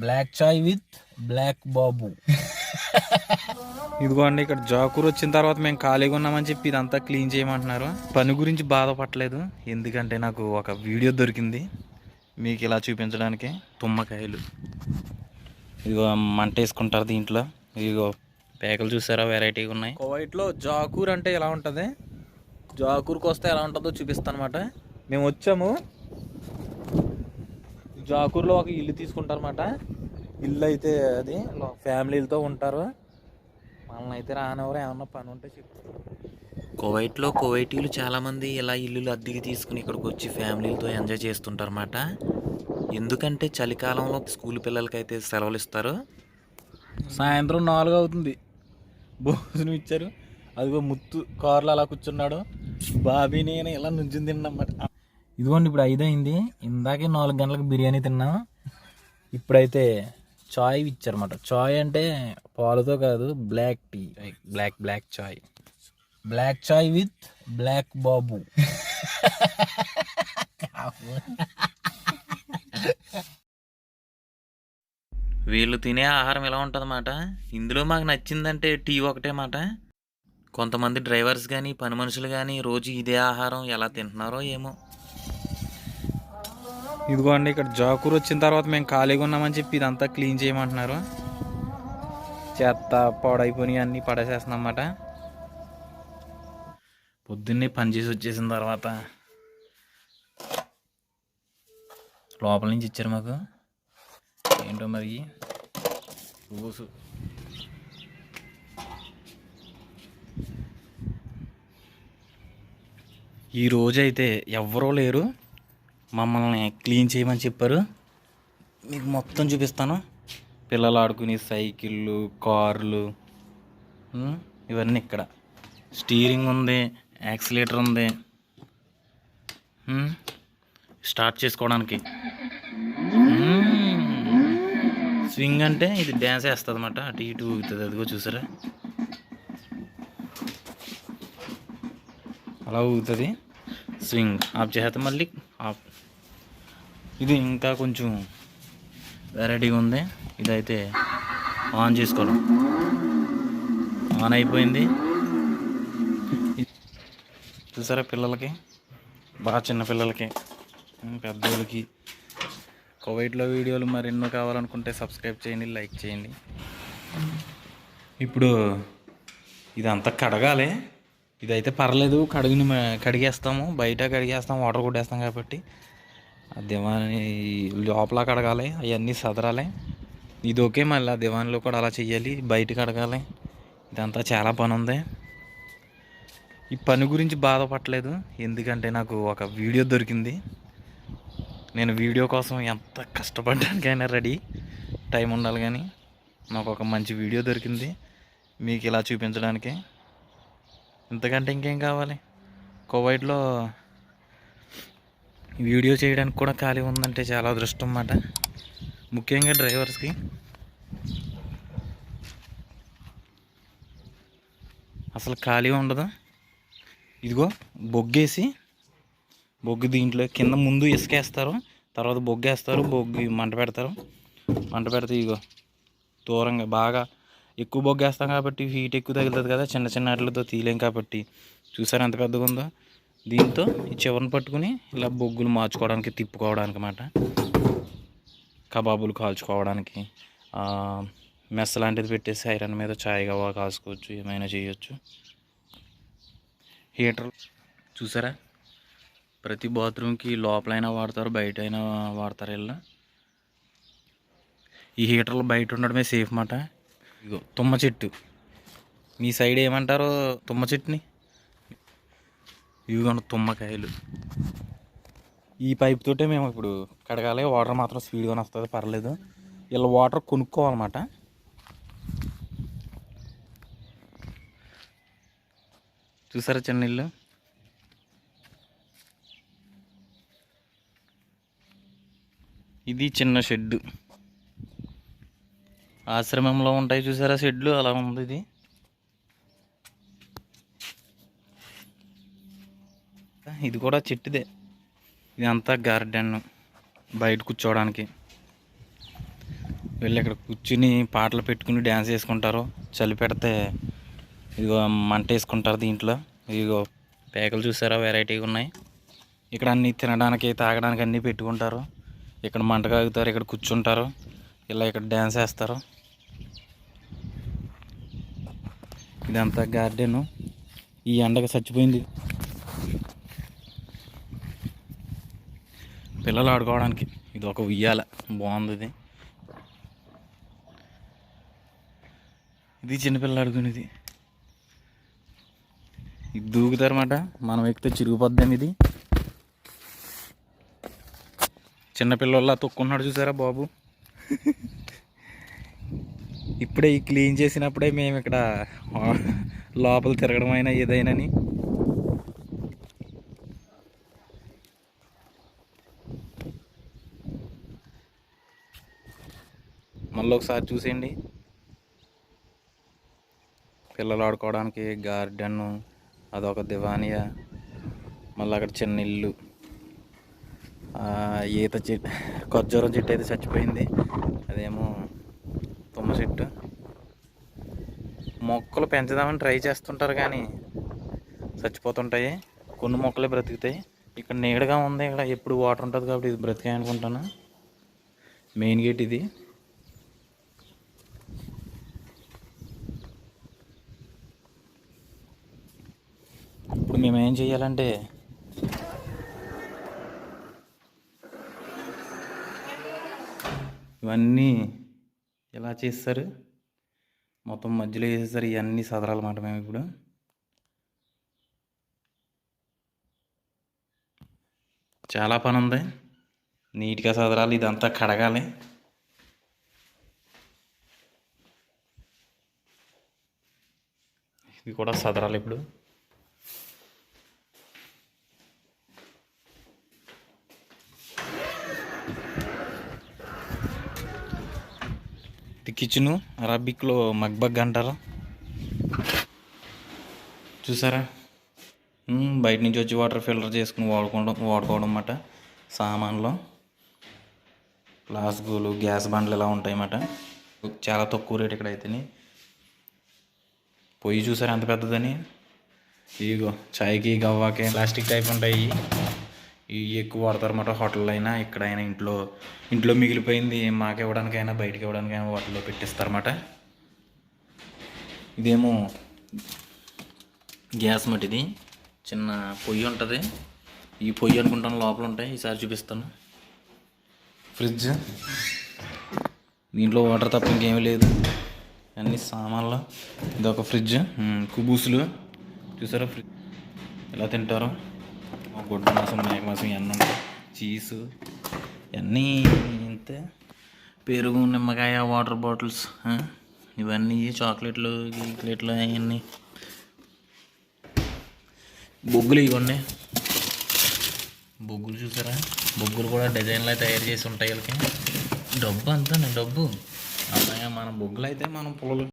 Black chai with black Babu ఇదిగోండి ఇక్కడ జాకూర్ వచ్చిన తర్వాత మేము ఖాళీగా ఉన్నామని చెప్పి ఇదంతా క్లీన్ చేయమంటున్నారు. పని గురించి బాధపడలేదు. ఎందుకంటే నాకు ఒక వీడియో దొరికింది. మీకు ఇలా చూపించడానికి. తుమ్మకాయలు. ఇదిగో మంట వేసుకుంటారు దీంట్లో. ఇదిగో పేకలు చూసారా? వెరైటీగా ఉన్నాయి. కువైట్లో జాకూర్ అంటే ఎలా ఉంటుంది? జాకూర్కి వస్తే ఎలా ఉంటుందో చూపిస్తాను అనమాట మేము వచ్చాము. జాకూర్లో ఒక ఇల్లు తీసుకుంటారన్నమాట. ఇల్లు అయితే అది ఫ్యామిలీలతో ఉంటారు. మనల్ని అయితే రానివ్వరు ఏమన్నా పని ఉంటే చెప్పు. కువైట్లో కువైటీలు చాలామంది ఇలా ఇల్లులు అద్దెకి తీసుకుని ఇక్కడికి వచ్చి ఫ్యామిలీలతో ఎంజాయ్ చేస్తుంటారన్నమాట. ఎందుకంటే చలికాలంలో స్కూల్ పిల్లలకైతే సెలవులు ఇస్తారు సాయంత్రం నాలుగు అవుతుంది. భోజనం ఇచ్చారు. అదిగో ముత్తు కారులో అలా కూర్చున్నాడు. బాబీ నేను ఇలా నుంచుని తిన్నమాట ఇదిగోండి ఇప్పుడు ఐదు అయింది ఇందాకే నాలుగు గంటలకు బిర్యానీ తిన్నాం. ఇప్పుడైతే చాయ్ ఇచ్చారన్నమాట. చాయ్ అంటే పాలతో కాదు black tea. Black black chai. Black chai with black Babu. వీళ్ళు తినే ఆహారం ఎలా ఉంటుందన్నమాట? ఇందులో మాకు నచ్చిందంటే టీ ఒకటే మాట. కొంతమంది డ్రైవర్స్ కానీ పని మనుషులు కానీ రోజు ఇదే ఆహారం ఎలా తింటున్నారో ఏమో. ఇదిగోండి ఇక్కడ జాకూర్ వచ్చిన తర్వాత మేము ఖాళీగా ఉన్నామని చెప్పి ఇదంతా క్లీన్ చేయమంటున్నారు. చెత్త పాడైపోయి అన్నీ పడేసేస్తున్నాం పొద్దున్నే పనిచేసి వచ్చేసిన తర్వాత లోపల నుంచి ఇచ్చారు మాకు. ఏంటో మరి? రోజు ఈ రోజైతే ఎవరో లేరు. మమ్మల్ని క్లీన్ చేయమని చెప్పారు. మీకు మొత్తం చూపిస్తాను. పిల్లలు ఆడుకునే సైకిళ్ళు కార్లు ఇవన్నీ ఇక్కడ. స్టీరింగ్ ఉంది యాక్సిలేటర్ ఉంది. స్టార్ట్ చేసుకోవడానికి. స్వింగ్ అంటే ఇది డ్యాన్స్ వేస్తుంది అనమాట అటు ఇటు ఊగుతుంది. అదిగో చూసారా? అలా ఊగుతుంది. స్వింగ్ ఆఫ్ చేస్తే మళ్ళీ. ఆఫ్. ఇది ఇంకా కొంచెం వెరైటీగా ఉంది. ఇదైతే ఆన్ చేసుకోవడం. ఆన్ అయిపోయింది. చూసారా పిల్లలకి? బాగా చిన్న పిల్లలకి. పెద్దోళ్ళకి. కువైట్లో వీడియోలు మరెన్నో కావాలనుకుంటే సబ్స్క్రైబ్ చేయండి లైక్ చేయండి. ఇప్పుడు ఇదంతా కడగాలి. ఇదైతే పర్లేదు కడిగిన కడిగేస్తాము. బయట కడిగేస్తాం వాటర్ కొట్టేస్తాం కాబట్టి. ఆ దివాని లోపల కడగాలి అవన్నీ సదరాలి. ఇది ఓకే మళ్ళీ దివాన్లో కూడా అలా చేయాలి బయట కడగాలి. ఇదంతా చాలా పని ఉంది ఈ పని గురించి బాధపడలేదు ఎందుకంటే నాకు ఒక వీడియో దొరికింది. నేను వీడియో కోసం ఎంత కష్టపడ్డానికైనా రెడీ టైం ఉండాలి కానీ. నాకు ఒక మంచి వీడియో దొరికింది మీకు ఇలా చూపించడానికి. ఇంతకంటే ఇంకేం కావాలి? కువైట్లో వీడియో చేయడానికి కూడా ఖాళీ ఉందంటే చాలా అదృష్టం అన్నమాట. ముఖ్యంగా డ్రైవర్స్కి. అసలు ఖాళీ ఉండదు? ఇదిగో బొగ్గేసి బొగ్గు దీంట్లో కింద ముందు ఇసుకేస్తారు తర్వాత బొగ్గేస్తారు బొగ్గు మంట పెడతారు. మంట పెడితే ఇదిగో దూరంగా బాగా ఎక్కువ బొగ్గేస్తాం కాబట్టి హీట్ ఎక్కువ తగులుతుంది కదా చిన్న చిన్న వాటితో తీయలేం కాబట్టి. చూసారు ఎంత పెద్దగా ఉందో? దీంతో ఈ చివరిని పట్టుకుని ఇలా బొగ్గులు మార్చుకోవడానికి తిప్పుకోవడానికి అన్నమాట. కబాబులు కాల్చుకోవడానికి మెస్ లాంటిది పెట్టేసి ఐరన్ మీద చాయ్ గవా కాసుకోవచ్చు ఏమైనా చేయొచ్చు. హీటర్ చూసారా? ప్రతి బాత్రూమ్కి లోపలైనా వాడతారు బయట అయినా వాడతారు ఇలా. ఈ హీటర్లు బయట ఉండడమే సేఫ్ మాట ఇగో తుమ్మ చెట్టు. మీ సైడ్ ఏమంటారో తుమ్మ చెట్టుని? ఇవిగోండి తుమ్మకాయలు. ఈ పైప్ తోటే మేము ఇప్పుడు కడగాలి. వాటర్ మాత్రం స్పీడ్గానే వస్తుంది. పర్లేదు. ఇలా వాటర్ కొనుక్కోవాలన్నమాట. చూసారా చిన్న ఇల్లు? ఇది చిన్న షెడ్డు. ఆశ్రమంలో ఉంటాయి చూసారా షెడ్లు? అలా ఉంది ఇది. ఇది కూడా చెట్టుదే. ఇదంతా గార్డెన్ బయట కూర్చోవడానికి. వీళ్ళు ఇక్కడ కూర్చుని పాటలు పెట్టుకుని డ్యాన్స్ చేసుకుంటారు. చలి పెడితే ఇదిగో మంట వేసుకుంటారు దీంట్లో. ఇదిగో పేకలు చూసారా? వెరైటీగా ఉన్నాయి. ఇక్కడ అన్ని తినడానికి తాగడానికి అన్నీ పెట్టుకుంటారు. ఇక్కడ మంట కాగుతారు ఇక్కడ కూర్చుంటారు. ఇలా ఇక్కడ డ్యాన్స్ వేస్తారు. ఇదంతా గార్డెను. ఈ ఎండకు చచ్చిపోయింది. పిల్లలు ఆడుకోవడానికి ఇది ఒక ఉయ్యాల. బాగుంది ఇది ఇది చిన్నపిల్లలు ఆడుకునేది. ఇది దూకుతారన్నమాట. మనం ఎక్కితే చిరిగిపోద్దాం ఇది. చిన్నపిల్లల్లా తొక్కున్నాడు చూసారా బాబు? ఇప్పుడే ఈ క్లీన్ చేసినప్పుడే మేము ఇక్కడ లోపల తిరగడం అయినా ఏదైనాని. మళ్ళీ ఒకసారి చూసేయండి. పిల్లలు ఆడుకోవడానికి గార్డెన్ అదొక దివానియా మళ్ళీ అక్కడ చిన్న ఇల్లు. ఈత చెట్టు ఖర్జూరం చెట్టు అయితే చచ్చిపోయింది. అదేమో తుమ్మ చెట్టు మొక్కలు పెంచుదామని ట్రై చేస్తుంటారు కానీ చచ్చిపోతుంటాయి. కొన్ని మొక్కలే బ్రతుకుతాయి. ఇక్కడ నీడగా ఉంది ఇక్కడ ఎప్పుడు వాటర్ ఉంటుంది కాబట్టి ఇది బ్రతికాయి అనుకుంటాను మెయిన్ గేట్ ఇది. ఇప్పుడు మేము ఏం చేయాలంటే ఇవన్నీ ఎలా చేస్తారు? మొత్తం మధ్యలో వేసేసరి ఇవన్నీ సదరాలన్నమాట మేము ఇప్పుడు. చాలా పని ఉంది. నీట్గా సదరాలి ఇదంతా కడగాలి. ఇది కూడా సదరాలి ఇప్పుడు. కిచెను అరబిక్లో మగ్బగ్ అంటారు. చూసారా? బయట నుంచి వచ్చి వాటర్ ఫిల్టర్ చేసుకుని వాడుకోవడం వాడుకోవడం అన్నమాట సామాన్లు. ప్లాస్కులు గ్యాస్ బండ్లు ఇలా ఉంటాయి అన్నమాట. చాలా తక్కువ రేట్ ఇక్కడ అయితేనే. పొయ్యి చూసారా ఎంత పెద్దదని? ఇగో చాయ్కి గవ్వాకి ప్లాస్టిక్ టైప్ ఉంటాయి. ఇవి ఎక్కువ వాడతారు అన్నమాట హోటల్లో అయినా ఎక్కడైనా ఇంట్లో ఇంట్లో మిగిలిపోయింది మాకు ఇవ్వడానికైనా బయటకి ఇవ్వడానికైనా వాటిలో పెట్టిస్తారన్నమాట. ఇదేమో గ్యాస్ మటిది చిన్న పొయ్యి ఉంటుంది. ఈ పొయ్యి అనుకుంటాను లోపల ఉంటాయి. ఈసారి చూపిస్తాను. ఫ్రిడ్జ్. దీంట్లో వాటర్ తప్ప ఇంకేమీ లేదు. అన్ని సామాన్లు. ఇదొక ఫ్రిడ్జ్. కుబూసులు. చూసారా ఫ్రిడ్జ్? ఎలా తింటారు? గుడ్డు మాసం మేక మాసం ఇవన్నీ ఉంటాయి చీజు ఇవన్నీ ఇంతే. పెరుగు నిమ్మకాయ వాటర్ బాటిల్స్ ఇవన్నీ చాక్లెట్లు గీక్లెట్లు అవన్నీ. బొగ్గులు ఇవ్వండి బొగ్గులు చూసారా? బొగ్గులు కూడా డిజైన్లో తయారు చేసి ఉంటాయి వీళ్ళకి. డబ్బు అంతా డబ్బు. అలాగే మన బొగ్గులు అయితే మనం పొలలు.